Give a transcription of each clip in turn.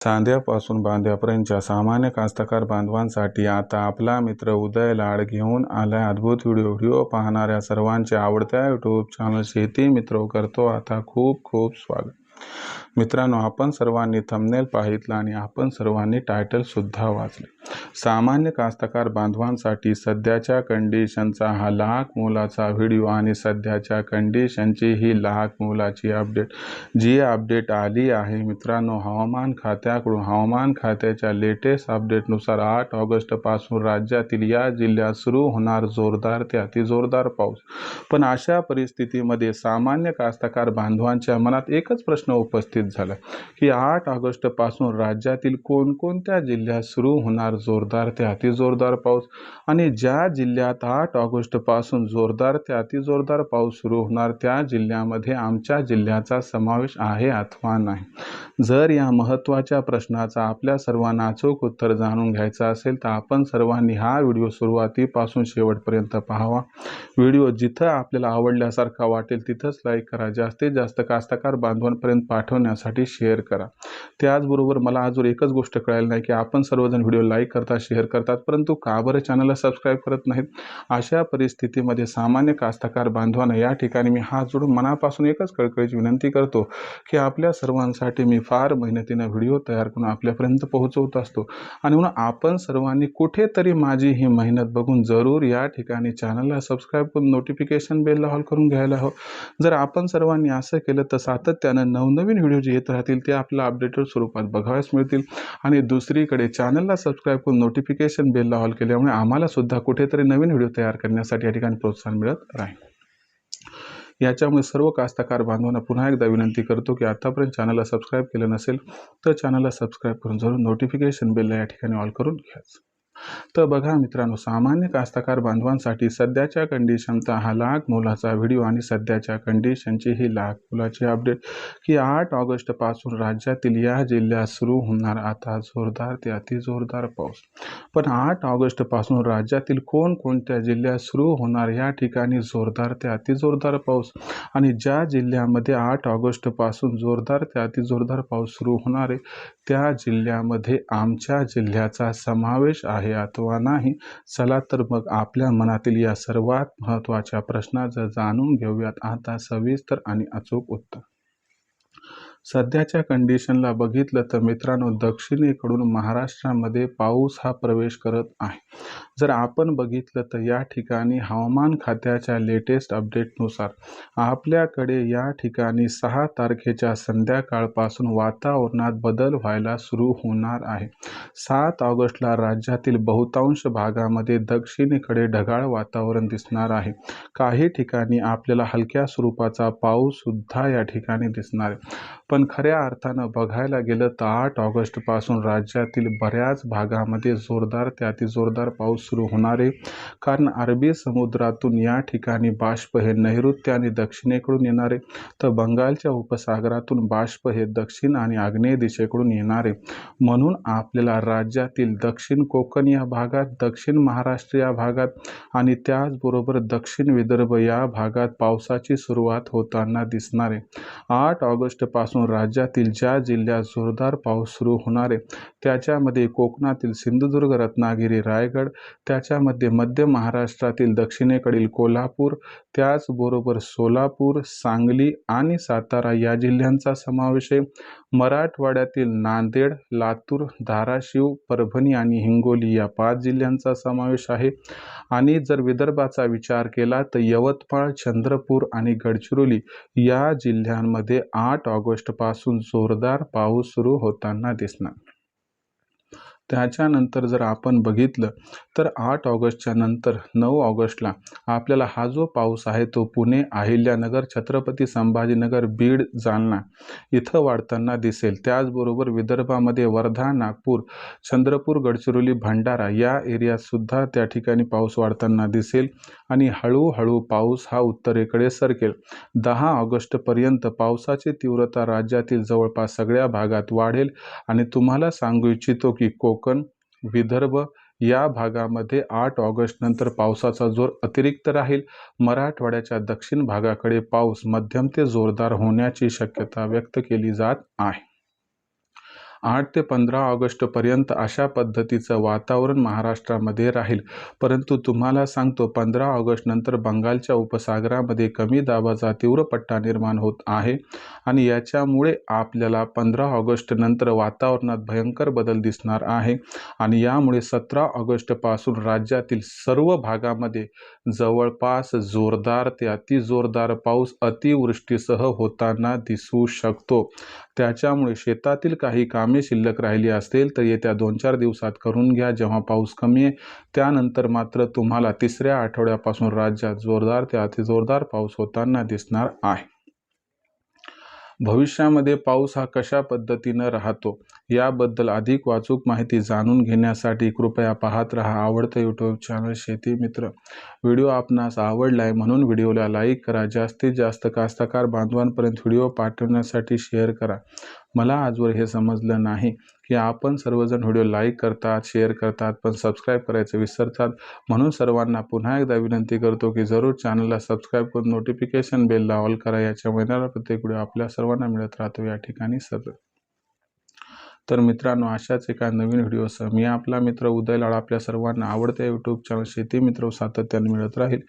चांद्यापासून बांध्यापर्यंतच्या सामान्य कास्तकार बांधवांसाठी आता आपला मित्र उदय लाड घेऊन आलाय अद्भुत व्हिडिओ. व्हिडिओ पाहणाऱ्या सर्वांच्या आवडत्या यूट्यूब चॅनल शेती मित्र करतो. आता खूप खूप स्वागत. मित्रांनो आपण सर्वांनी थंबनेल पाहितला आणि आपण सर्वांनी टायटलसुद्धा वाचले. सामान्य कास्तकार बांधवांसाठी सध्याच्या कंडिशनचा हा लाख मोलाचा व्हिडिओ आणि सध्याच्या कंडिशनची ही लाख मोलाची अपडेट जी अपडेट आली आहे मित्रांनो हवामान खात्याकडून हवामान खात्याच्या लेटेस्ट अपडेटनुसार आठ ऑगस्टपासून राज्यातील या जिल्ह्यात सुरू होणार जोरदार ते अतिजोरदार पाऊस. पण अशा परिस्थितीमध्ये सामान्य कास्तकार बांधवांच्या मनात एकच प्रश्न उपस्थित झाला की आठ ऑगस्टपासून राज्यातील कोणकोणत्या जिल्ह्यात सुरू होणार जोरदार ते अतिजोरदार पाऊस? आणि ज्या जिल्ह्यात आठ ऑगस्टपासून जोरदार ते अतिजोरदार पाऊस सुरू होणार त्या जिल्ह्यामध्ये आमच्या जिल्ह्याचा समावेश आहे अथवा नाही? जर या महत्त्वाच्या प्रश्नाचा आपल्या सर्वांना अचूक उत्तर जाणून घ्यायचं असेल तर आपण सर्वांनी हा व्हिडिओ सुरुवातीपासून शेवटपर्यंत पाहावा. व्हिडिओ जिथं आपल्याला आवडल्यासारखा वाटेल तिथंच लाईक करा. जास्तीत जास्त कास्तकार बांधवांपर्यंत पाठवण्यासाठी शेअर करा. त्याचबरोबर मला अजून एकच गोष्ट कळायला नाही की आपण सर्वजण व्हिडिओ लाईक करतात शेअर करतात परंतु का बरं चॅनलला सबस्क्राईब करत नाहीत? अशा परिस्थितीमध्ये सामान्य कास्तकार बांधवांना या ठिकाणी मी हात जोडून मनापासून एकच कळकळीची विनंती करतो की आपल्या सर्वांसाठी मी फार मेहनतीनं व्हिडिओ तयार करून आपल्यापर्यंत पोहोचवत असतो. आणि म्हणून आपण सर्वांनी कुठेतरी माझी ही मेहनत बघून जरूर या ठिकाणी चॅनलला सबस्क्राईब करून नोटिफिकेशन बेलला हॉल करून घ्यायला हवं. जर आपण सर्वांनी असं केलं तर सातत्यानं नव नवनवीन व्हिडिओ जे येत राहतील ते आपल्याला अपडेटेड स्वरूपात बघाव्यास मिळतील. आणि दुसरीकडे चॅनलला सबस्क्राईब करून नोटिफिकेशन बेलला हॉल केल्यामुळे आम्हाला सुद्धा कुठेतरी नवीन व्हिडिओ तयार करण्यासाठी या ठिकाणी प्रोत्साहन मिळत राहील. याच्यामुळे सर्व कास्तकार बांधवांना पुन्हा एकदा विनंती करतो की आतापर्यंत चॅनलला सबस्क्राईब केलं नसेल तर चॅनलला सबस्क्राईब करून जरूर नोटिफिकेशन बेलला या ठिकाणी ऑल करून घ्यायचं तर बघा मित्रांनो सामान्य कास्तकार बांधवांसाठी सध्याच्या कंडिशनचा हा लाख मोलाचा व्हिडिओ आणि सध्याच्या कंडिशनची ही लाख मोलाची अपडेट की आठ ऑगस्टपासून राज्यातील या जिल्ह्यात सुरू होणार आता जोरदार ते अतिजोरदार पाऊस. पण आठ ऑगस्टपासून राज्यातील कोणकोणत्या जिल्ह्यात सुरू होणार या ठिकाणी जोरदार ते अतिजोरदार पाऊस आणि ज्या जिल्ह्यामध्ये आठ ऑगस्टपासून जोरदार ते अतिजोरदार पाऊस सुरू होणार आहे त्या जिल्ह्यामध्ये आमच्या जिल्ह्याचा समावेश आहे. अथवा नाही. चला तर मग आपल्या मनातील या सर्वात महत्त्वाच्या प्रश्नाचं जाणून घेऊयात. आता सविस्तर आणि अचूक उत्तर. सध्याच्या कंडिशनला बघितलं तर मित्रांनो दक्षिणेकडून महाराष्ट्रामध्ये पाऊस हा प्रवेश करत आहे. जर आपण बघितलं तर या ठिकाणी हवामान खात्याच्या लेटेस्ट अपडेटनुसार आपल्याकडे या ठिकाणी सहा तारखेच्या संध्याकाळपासून वातावरणात बदल व्हायला सुरू होणार आहे. सात ऑगस्टला राज्यातील बहुतांश भागामध्ये दक्षिणेकडे ढगाळ वातावरण दिसणार आहे. काही ठिकाणी आपल्याला हलक्या स्वरूपाचा पाऊससुद्धा या ठिकाणी दिसणार आहे. पण खऱ्या अर्थानं बघायला गेलं तर आठ ऑगस्टपासून राज्यातील बऱ्याच भागामध्ये जोरदार ते अतिजोरदार पाऊस सुरू होणार आहे. कारण अरबी समुद्रातून या ठिकाणी बाष्प हे नैऋत्य आणि दक्षिणेकडून येणारे तर बंगालच्या उपसागरातून बाष्प हे दक्षिण आणि आग्नेय दिशेकडून येणारे म्हणून आपल्याला राज्यातील दक्षिण कोकण या भागात दक्षिण महाराष्ट्र या भागात आणि त्याचबरोबर दक्षिण विदर्भ या भागात पावसाची सुरुवात होताना दिसणार आहे. आठ ऑगस्टपासून राज्यातील ज्या जिल्ह्यात जोरदार पाऊस सुरू होणार आहे त्याच्यामध्ये कोकणातील सिंधुदुर्ग रत्नागिरी रायगड त्याच्यामध्ये मध्य महाराष्ट्रातील दक्षिणेकडील कोल्हापूर त्याचबरोबर सोलापूर सांगली आणि सातारा या जिल्ह्यांचा समावेश आहे. मराठवाड्यातील नांदेड लातूर धाराशिव परभणी आणि हिंगोली या पाच जिल्ह्यांचा समावेश आहे. आणि जर विदर्भाचा विचार केला तर यवतमाळ चंद्रपूर आणि गडचिरोली या जिल्ह्यांमध्ये आठ ऑगस्टपासून जोरदार पाऊस सुरू होताना दिसणार. त्याच्यानंतर जर आपण बघितलं तर आठ ऑगस्टच्या नंतर नऊ ऑगस्टला आपल्याला हा जो पाऊस आहे तो पुणे अहिल्यानगर छत्रपती संभाजीनगर बीड जालना इथं वाढताना दिसेल. त्याचबरोबर विदर्भामध्ये वर्धा नागपूर चंद्रपूर गडचिरोली भंडारा या एरियातसुद्धा त्या ठिकाणी पाऊस वाढताना दिसेल. आणि हळूहळू पाऊस हा उत्तरेकडे सरकेल. दहा ऑगस्टपर्यंत पावसाची तीव्रता राज्यातील जवळपास सगळ्या भागात वाढेल आणि तुम्हाला सांगू इच्छितो की कोकण विदर्भ या भागामध्ये आठ ऑगस्ट नंतर पावसाचा जोर अतिरिक्त राहील. मराठवाड्याच्या दक्षिण भागाकडे पाऊस मध्यम ते जोरदार होण्याची शक्यता व्यक्त केली जात आहे. आठ ते पंधरा ऑगस्टपर्यंत अशा पद्धतीचं वातावरण महाराष्ट्रामध्ये राहील. परंतु तुम्हाला सांगतो पंधरा ऑगस्टनंतर बंगालच्या उपसागरामध्ये कमी दाबाचा तीव्र पट्टा निर्माण होत आहे आणि याच्यामुळे आपल्याला पंधरा ऑगस्टनंतर वातावरणात भयंकर बदल दिसणार आहे आणि यामुळे सतरा ऑगस्टपासून राज्यातील सर्व भागामध्ये जवळपास जोरदार ते अतिजोरदार पाऊस अतिवृष्टीसह होताना दिसू शकतो. त्याच्यामुळे शेतातील काही कामे शिल्लक राहिली असतील तर येत्या दोन चार दिवसात करून घ्या. जेव्हा पाऊस कमी आहे त्यानंतर मात्र तुम्हाला तिसऱ्या आठवड्यापासून राज्यात जोरदार ते अतिजोरदार पाऊस होताना दिसणार आहे. भविष्यामध्ये पाऊस हा कशा पद्धतीनं राहतो याबद्दल अधिक वाचूक माहिती जाणून घेण्यासाठी कृपया पाहत रहा आवडतं यूट्यूब चॅनल शेती मित्र. व्हिडिओ आपणास आवडला आहे म्हणून व्हिडिओला लाईक करा जास्तीत जास्त कास्तकार बांधवांपर्यंत व्हिडिओ पाठवण्यासाठी शेअर करा. मला आजवर हे समजलं नाही. की आपण सर्वजण व्हिडिओ लाईक करतात शेअर करतात पण सबस्क्राईब करायचं विसरतात. म्हणून सर्वांना पुन्हा एकदा विनंती करतो की जरूर चॅनलला सबस्क्राईब करून नोटिफिकेशन बेलला ऑल करा. याच्या महिन्याला प्रत्येक व्हिडिओ आपल्या सर्वांना मिळत राहतो. या ठिकाणी सतत तर मित्रांनो अशाच एका नवीन व्हिडिओसह मी आपला मित्र उदय लाड आपल्या सर्वांना आवडत्या यूट्यूब चॅनल शेती मित्र सातत्याने मिळत राहील.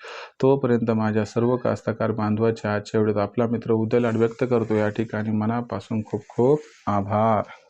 तोपर्यंत माझ्या सर्व कास्तकार बांधवाच्या आजच्या व्हिडिओत आपला मित्र उदय लाड व्यक्त करतो. या ठिकाणी मनापासून खूप खूप आभार.